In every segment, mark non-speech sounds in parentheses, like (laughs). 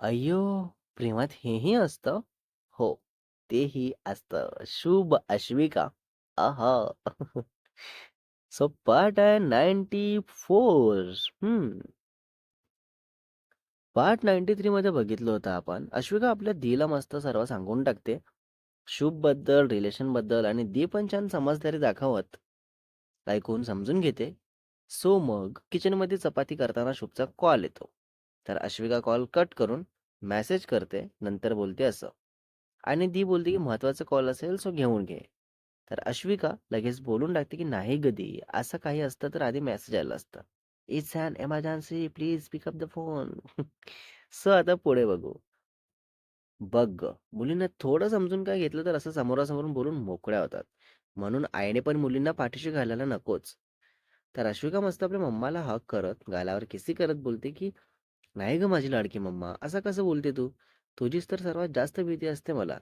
अय्यो! प्रेमात हेही असतं? हो, तेही असतं. शुभ अश्विका. आहा! सो पार्ट आहे 94 हम्म पार्ट 93 मध्ये बघितलं होतं आपण. अश्विका आपल्या दीला मस्त सर्व सांगून टाकते. शुभबद्दल, रिलेशनबद्दल आणि दी पण छान समजदारी दाखवत ऐकून समजून घेते. सो मग किचनमध्ये चपाती करताना शुभचा कॉल येतो. तर अश्विका कॉल कट करून मेसेज करते. नंतर बोलते असं आणि ती बोलते की महत्त्वाचा कॉल असेल सो घेऊन घे. तर अश्विका लगेच बोलून टाकते की नाही गदी दी, असं काही असतं तर आधी मेसेज आलं असतं. It's an emergency please pick up the phone. So आता पुढे बघू. बघ मुलींना थोडं समजून काय घेतलं तर असं समोरासमोरून बोलून मोकळ्या होतात. म्हणून आईने पण मुलींना पाठीशी घालायला नकोच. तर अश्विका मस्त आपल्या मम्माला हक करत, गालावर किसी करत बोलते की "नाही गं माझी लाडकी मम्मा, असं कसं बोलते तू? तुझीच तर सर्वात जास्त भीती असते मला,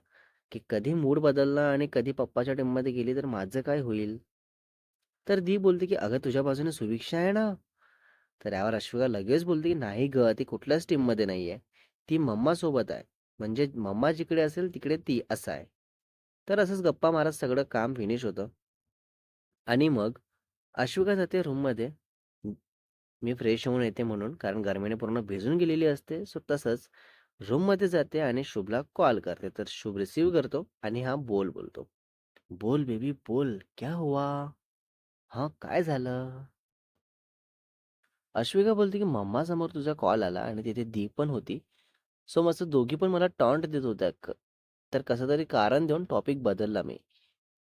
की कधी मूड बदलला आणि कधी पप्पाच्या टीममध्ये गेली तर माझं काय होईल?" तर दी बोलते की "अगं तुझ्या बाजूने सुभिक्षा आहे ना?" तर यावर अश्विका लगेच बोलते की "नाही गं, ती कुठल्याच टीममध्ये नाही आहे ती मम्मा सोबत आहे. म्हणजे मम्मा जिकडे असेल तिकडे ती असं आहे." तर असंच गप्पा मारत सगळं काम फिनिश होतं. आणि मग अश्विका जाते रूममध्ये. मी फ्रेश होऊन येते म्हणून, कारण गरमीने पूर्ण भिजून गेलेली असते. सो तसंच रूममध्ये जाते आणि शुभला कॉल करते. तर शुभ रिसीव्ह करतो आणि हा बोल बोलतो. "बोल बेबी बोल, क्या हुआ? हा काय झालं?" अश्विका बोलते की मम्मा समोर तुझा कॉल आला आणि तिथे दी पण होती. सो मस्त दोघी पण मला टॉन्ट देत होत्या. क तर कसं तरी कारण देऊन टॉपिक बदलला मी.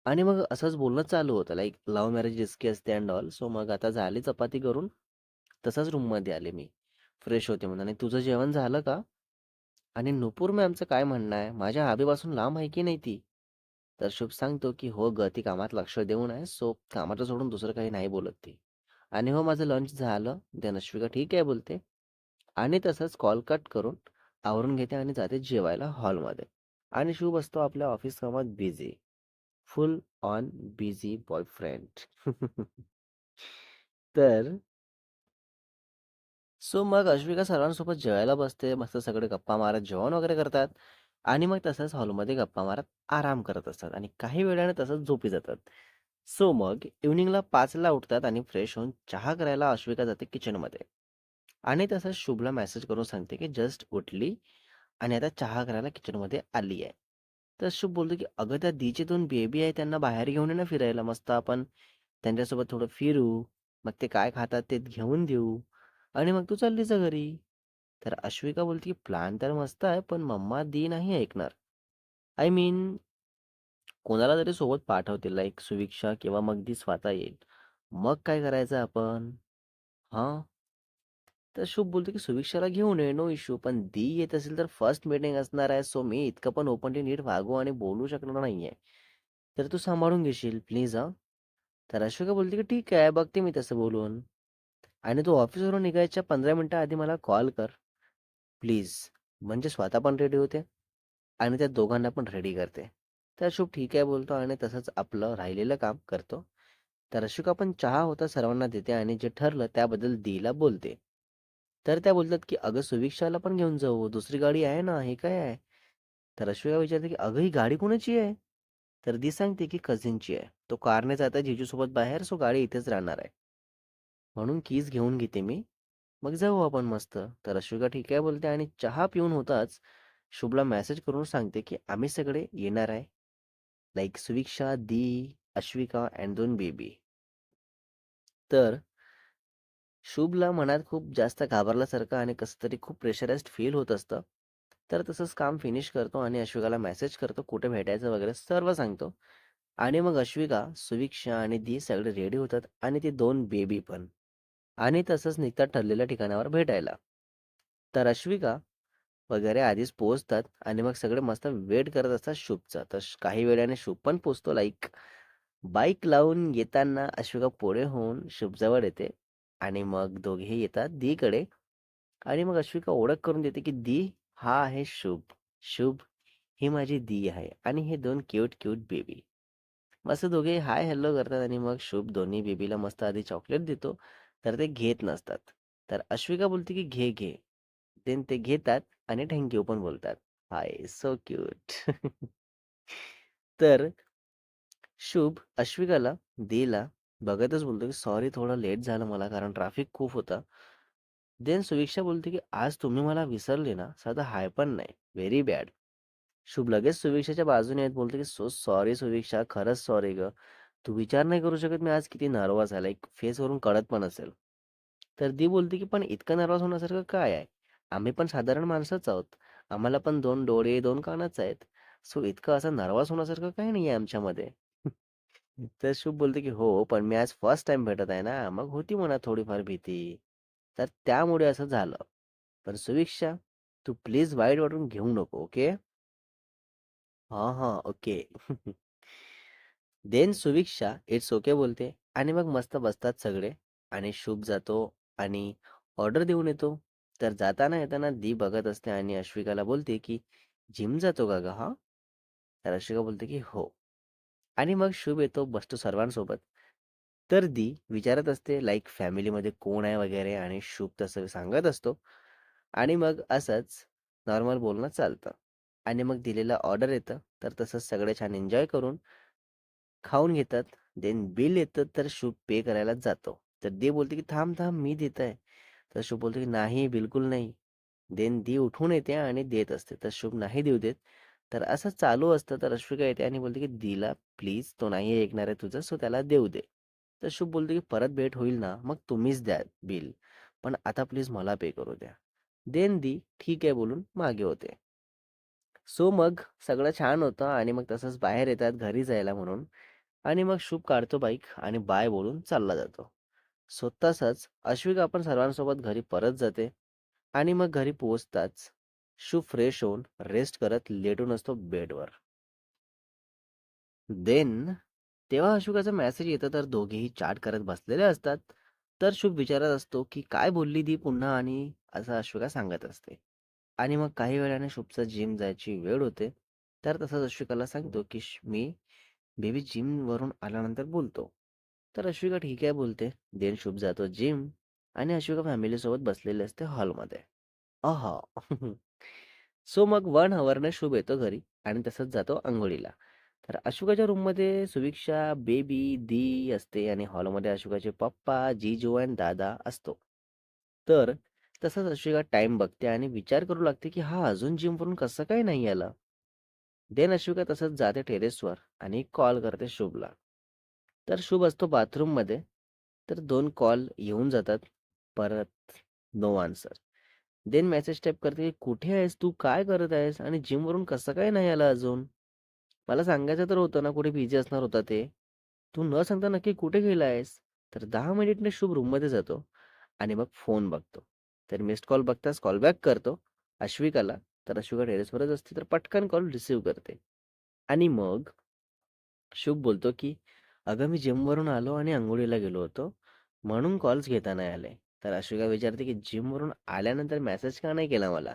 आणि मग असंच बोलणं चालू होतं लाईक लव्ह मॅरेज रिस्की असते अँड ऑल. सो मग आता झाली चपाती करून, तसाच रूममध्ये आले मी. फ्रेश होते म्हणून. आणि तुझं जेवण झालं का? आणि नुपूर मॅमचं काय म्हणणं आहे? माझ्या हवेपासून लांब आहे की नाही ती? तर शुभ सांगतो की "हो गं, ती कामात लक्ष देऊन आहे. सो कामाचं सोडून दुसरं काही नाही बोलत ती." आणि "हो, माझं लंच झालं." धनश्विका "ठीक आहे" बोलते. आणि तसंच कॉल कट करून आवरून घेते आणि जाते जेवायला हॉलमध्ये. आणि शुभ असतो आपल्या ऑफिस कामात busy. Full on busy boyfriend. (laughs) तर सो मग अश्विका सर्वांसोबत जेवायला बसते. मस्त सगळे गप्पा मारत जेवण वगैरे करतात आणि मग तसंच हॉलमध्ये गप्पा मारत आराम करत असतात आणि काही वेळाने तसंच झोपी जातात. सो मग इव्हनिंगला 5ला उठतात आणि फ्रेश होऊन चहा करायला अश्विका जाते किचनमध्ये. आणि तसंच शुभला मेसेज करून सांगते की जस्ट उठली आणि आता चहा करायला किचनमध्ये आली आहे. तर शुभ बोलतो की "अगं, त्या दीचे 2 बेबी आहे त्यांना बाहेर घेऊन ये ना फिरायला. मस्त आपण त्यांच्यासोबत थोडं फिरू. मग ते काय खातात ते घेऊन देऊ आणि मग तू चालली जा घरी." तर अश्विका बोलते की "प्लॅन तर मस्त आहे, पण मम्मा, दी नाही ऐकणार." आय मीन कोणाला तरी सोबत पाठवते लाईक सुविक्षा किंवा मग दी स्वतः येईल. मग काय करायचं आपण? हां. तर शुभ बोलतो की "सुविक्षाला घेऊन ये, नो इश्यू. पण दी येत असेल तर फर्स्ट मीटिंग असणार आहे. सो मी इतकं पण ओपनली नीट वागू आणि बोलू शकणार नाहीये. तर तू सांभाळून घेशील प्लीज हां." तर अश्विका बोलते की "ठीक आहे, बघते मी तसं बोलून. आणि तू ऑफिसवरून निघायच्या पंधरा मिनटं आधी मला कॉल कर प्लीज." म्हणजे स्वतः पण रेडी होते आणि त्या दोघांना पण रेडी करते. तर शुभ ठीक आहे बोलतो आणि तसंच आपलं राहिलेलं काम करतो. तर अश्विका पण चहा होता सर्वांना देते आणि जे ठरलं त्याबद्दल दीला बोलते. तर त्या बोलतात की "अगं, सुविक्षाला पण घेऊन जाऊ. दुसरी गाडी आहे ना, हे काय आहे?" तर अश्विका विचारते की "अगं, ही गाडी कोणाची आहे?" तर दी सांगते की कझिनची आहे. तो कारने जात आहे जीजूसोबत बाहेर, सो गाडी इथेच राहणार आहे. म्हणून कीज घेऊन घेते मी. मग जाऊ आपण मस्त. तर अश्विका ठीक आहे बोलते आणि चहा पिऊन होताच शुभला मेसेज करून सांगते की आम्ही सगळे येणार आहे. लाइक सुविक्षा, दी, अश्विका अँड दोन बेबी. तर शुभला मनात खूप जास्त घाबरल्यासारखं आणि कसं तरी खूप प्रेशराइज्ड फील होत असतं. तर तसंच काम फिनिश करतो आणि अश्विकाला मेसेज करतो, कुठे भेटायचं वगैरे सर्व सांगतो. आणि मग अश्विका, सुविक्षा आणि दी सगळे रेडी होतात आणि ती दोन बेबी पण. आणि तसंच निघतात ठरलेल्या ठिकाणावर भेटायला. तर अश्विका वगैरे आधीच पोहोचतात आणि मग सगळे मस्त वेट करत असतात शुभचा. तर काही वेळाने शुभ पण पोचतो लाईक बाईक लावून येताना अश्विका पुढे होऊन शुभजवळ येते आणि मग दोघेही येतात दीकडे आणि मग अश्विका ओळख करून देते की दी, हा आहे शुभ. शुभ, ही माझी दी आहे आणि हे दोन क्यूट, क्यूट बेबी. मस्त दोघे हाय हॅलो करतात आणि मग शुभ दोन्ही बेबीला मस्त आधी चॉकलेट देतो. तर ते घेत नसतात. तर अश्विका बोलते की "घे, घे." देन ते घेतात आणि थँक्यू पण बोलतात. Hi, so cute. तर शुभ अश्विकाला, दिला बघतच बोलतो, की "सॉरी थोडं लेट झालं मला कारण ट्रॅफिक खूप होता." देन सुविक्षा बोलते, की "आज तुम्ही मला विसरले ना, साधा हाय पण नाही. Very bad." शुभ लगेच सुविक्षाच्या बाजूने येत बोलतो, की "सो सॉरी सुविक्षा, खरंच सॉरी ग तू विचार नाही करू शकत मी आज किती नर्वस आहे. एक फेसवरून कळत पण असेल." तर ती बोलते, की "पण इतकं नर्वस होण्यासारखं काय आहे? आम्ही पण साधारण माणसंच आहोत. आम्हाला पण दोन डोळे, दोन कानच आहेत. सो इतकं असं नर्वस होण्यासारखं काही आहे आमच्यामध्ये." (laughs) तर शुभ बोलते, की "हो, पण मी आज फर्स्ट टाइम भेटत आहे ना, मग होती म्हणा थोडीफार भीती. तर त्यामुळे असं झालं. पण सुविक्षा, तू प्लीज वाईट वाटून घेऊ नको, ओके?" "हां, हां, okay." (laughs) Then Suviksha it's okay बोलते आणि मग मस्त बसतात सगळे आणि शुभ जातो आणि ऑर्डर देऊन येतो. तर जाताना येताना दी बघत असते आणि अश्विकाला बोलते, की "जिम जातो का ग हा?" तर अश्विका बोलते, की "हो." आणि मग शुभ येतो, बसतो सर्वांसोबत. तर दी विचारत असते लाईक फॅमिलीमध्ये कोण आहे वगैरे आणि शुभ तसं सांगत असतो आणि मग असंच नॉर्मल बोलणं चालतं आणि मग दिलेलं ऑर्डर येतं. तर तसंच सगळे छान एन्जॉय करून खाऊन घेतात. देन बिल येतं तर शुभ पे करायला जातो. तर दी बोलते, की "थांब, थांब मी देत आहे." तर शुभ बोलतो, की "नाही, बिलकुल नाही." देन दी उठून येते आणि देत असते. तर शुभ नाही देऊ देत. तर असं चालू असतं. तर अश्विका येते आणि बोलते, की दिला प्लीज तो नाही ऐकणार आहे तुझं, सो त्याला देऊ दे." तर शुभ बोलतो, की "परत भेट होईल ना, मग तुम्हीच द्या बिल. पण आता प्लीज मला पे करू द्या." देन दी ठीक आहे बोलून मागे होते. सो मग सगळं छान होतं आणि मग तसंच बाहेर येतात घरी जायला म्हणून आणि मग शुभ काढतो बाईक आणि बाय बोलून चालला जातो. स्वतःच अश्विक आपण सर्वांसोबत घरी परत जाते आणि मग घरी पोहोचताच शुभ फ्रेश होऊन रेस्ट करत लेटून असतो बेडवर. देन तेव्हा अशोकाचा मेसेज येतो तर दोघेही चाट करत बसलेले असतात. तर शुभ विचारत असतो, की काय बोलली ती पुन्हा आणि असं अश्विका सांगत असते. आणि मग काही वेळाने शुभचं जिम जायची वेळ होते. तर तसंच अश्विकाला सांगतो, की मी बेबी जिम वरून आल्यानंतर बोलतो. तर अश्विका ठीक आहे बोलते. देन शुभ जातो जिम आणि अश्विका फॅमिलीसोबत बसलेली असते हॉलमध्ये. अहा सो मग वन हवरने शुभ येतो घरी आणि तसंच जातो आंघोळीला तर अशोकाच्या रूममध्ये सुविक्षा, बेबी, दी असते आणि हॉलमध्ये अशोकाचे पप्पा, जीजू आणि दादा असतो. तर तसंच अशोका टाइम बघते आणि विचार करू लागते, की हा अजून जिमवरून कसं काय नाही आला? देन अश्विका तसंच जाते टेरेसवर आणि कॉल करते शुभला. तर शुभ असतो बाथरूममध्ये. तर दोन कॉल येऊन जातात. परत no answer. Then message type करते, की "कुठे आहेस तू? काय करत आहेस? आणि जिमवरून कसं काय नाही आला अजून?" मला सांगायचं तर होतं ना, कुठे बिझी असणार होता ते. तू न सांगता नक्की कुठे गेला आहेस? तर दहा मिनिटने शुभ रूममध्ये जातो आणि मग फोन बघतो. तर मिस्ड कॉल बघताच कॉल बॅक करतो अश्विकाला. तर अश्विका टेरेसवरच असते, तर पटकन कॉल रिसीव्ह करते. आणि मग शुभ बोलतो, की "अगं, मी जिमवरून आलो आणि अंघोळीला गेलो होतो, म्हणून कॉल्स घेता नाही आले." तर अश्विका विचारते, की "जिमवरून आल्यानंतर मेसेज का नाही केला मला?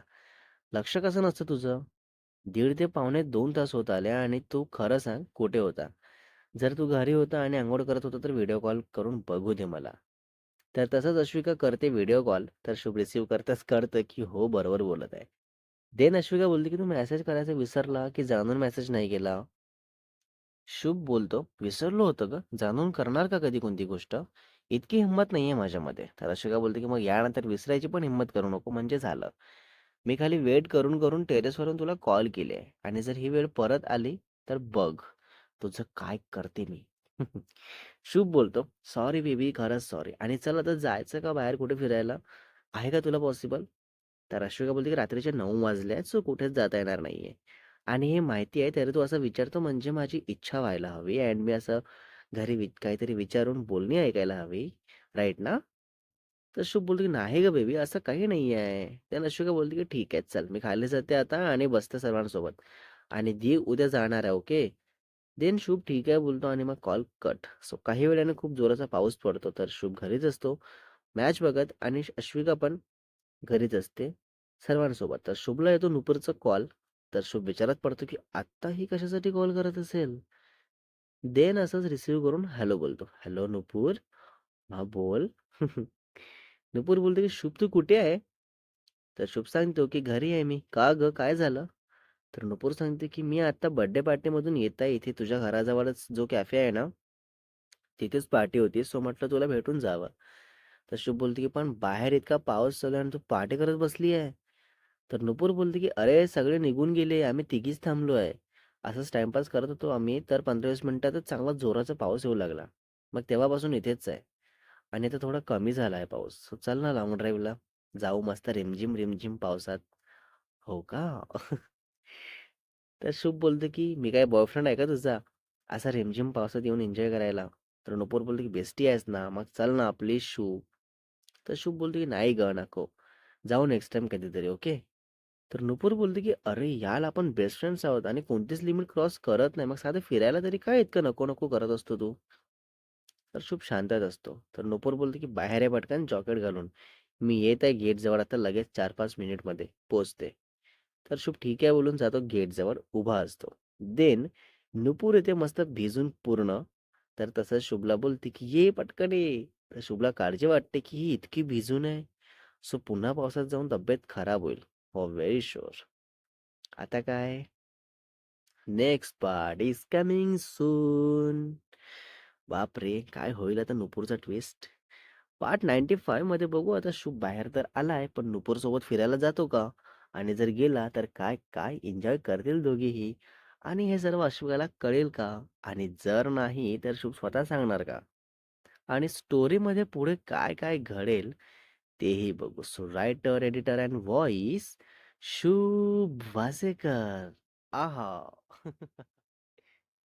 लक्ष कसं नसतं तुझं? दीड ते पावणे दोन तास होत आले आणि तू खरं सांग कुठे होता? जर तू घरी होता आणि अंघोळ करत होता तर व्हिडिओ कॉल करून बघू दे मला." तर तसंच अश्विका करते व्हिडिओ कॉल. तर शुभ रिसिव्ह करताच कळतं, की हो, बरोबर बोलत आहे. देन अश्विका बोलते, की "तू मेसेज करायचा विसरला की जाणून मेसेज नाही केला?" शुभ बोलतो, "विसरलो होतं गं. जाणून करणार का कधी कोणती गोष्ट? इतकी हिंमत नाहीये माझ्यामध्ये." तर अश्विका बोलते, की "मग यानंतर विसरायची पण हिंमत करू नको म्हणजे झालं. मी खाली वेट करून, करून टेरेसवरून तुला कॉल केले आणि जर ही वेळ परत आली तर बघ, तुझं काय करते मी." (laughs) शुभ बोलतो, "सॉरी बेबी, खरंच सॉरी. आणि चल आता जायचं का बाहेर कुठे फिरायला? आहे का तुला पॉसिबल?" तर अश्विका बोलते, की "रात्रीचे नऊ वाजले आहेत, सो कुठेच जाता येणार नाही आहे आणि हे माहिती आहे तरी तू असं विचारतो म्हणजे माझी इच्छा व्हायला हवी अँड मी असं घरी वि काहीतरी विचारून बोलणी ऐकायला हवी, राईट ना?" तर शुभ बोलतो, की "नाही गं बेबी, असं काही नाही आहे." त्यानं अश्विका बोलते, की "ठीक आहे, चल मी खाली जाते आता आणि बसते सर्वांसोबत आणि दी उद्या जाणार आहे, ओके?" देन शुभ ठीक आहे बोलतो आणि मग कॉल कट. सो काही वेळाने खूप जोराचा पाऊस पडतो, तर शुभ घरीच असतो, मॅच बघत आणि अश्विका पण घरीच असते सर्वांसोबत. तर शुभला येतो नुपूरचा कॉल. तर शुभ विचारात पडतो, की आत्ता ही कशासाठी कॉल करत असेल? देन असंच रिसिव्ह करून हॅलो बोलतो. "हॅलो नुपूर." हा बोल." (laughs) नुपूर बोलतो की "शुभ तू कुठे आहे?" तर शुभ सांगतो, की "घरी आहे मी." "का ग काय झालं?" तर नुपूर सांगते, की "मी आता बर्थडे पार्टीमधून येता इथे तुझ्या घराजवळच जो कॅफे आहे ना, तिथेच पार्टी होती. सो म्हटलं तुला भेटून जावं." तर शुभ बोलते, की "पण बाहेर इतका पाऊस चालू आहे आणि तू पहाटे करत बसली आहे." तर नुपूर बोलते, की "अरे, सगळे निघून गेले. आम्ही तिघीच थांबलो आहे. असंच टाइमपास करत होतो आम्ही, तर 15-20 मिनिटातच चांगला जोराचा पाऊस येऊ लागला. मग तेव्हापासून इथेच आहे आणि आता थोडा कमी झाला आहे पाऊस. चल ना लॉंग ड्राईव्हला जाऊ मस्त रिमझिम, रिमझिम पावसात." "हो का?" (laughs) तर शुभ बोलतो, की "मी काय बॉयफ्रेंड आहे का तुझा? असा रिमझिम पावसात येऊन एन्जॉय करायला?" तर नुपूर बोलतो की "बेस्टी आहेस ना, मग चल ना प्लीज शुभ." तर शुभ बोलतो, की "नाही ग नको. जाऊ नेक्स्ट टाइम कधीतरी, ओके?" तर नुपूर बोलते, की "अरे याला आपण बेस्ट फ्रेंड्स आहोत आणि कोणतीच लिमिट क्रॉस करत नाही. मग साधं फिरायला तरी काय इतकं नको-नको करत असतो तू?" तर शुभ शांतच असतो. तर नुपूर बोलते, की "बाहेर आहे पटकन जॉकेट घालून. मी येत आहे गेटजवळ आता लगेच 4-5 मिनिटमध्ये पोचते तर शुभ ठीक आहे बोलून जातो गेटजवळ उभा असतो. देन नुपूर येते मस्त भिजून पूर्ण. तर तसंच शुभला बोलते, की "ये पटकन ये." तर शुभला काळजी वाटते, की ही इतकी भिजून आहे. सो पुन्हा पावसात जाऊन तब्येत खराब होईल. For very sure. आता काय? Next part is coming soon. बापरे! काय होईल आता नुपूरचा ट्विस्ट? पार्ट 95 मध्ये बघू आता शुभ बाहेर तर आलाय, पण नुपूरसोबत फिरायला जातो का? आणि जर गेला तर काय, काय एन्जॉय करतील दोघेही? आणि हे सर्व अश्विकाला कळेल का? आणि जर नाही तर शुभ स्वतः सांगणार का? आणि स्टोरीमध्ये पुढे काय काय घडेल तेही बघू. So writer, editor and voice Shubh Wasekar. आहा! (laughs)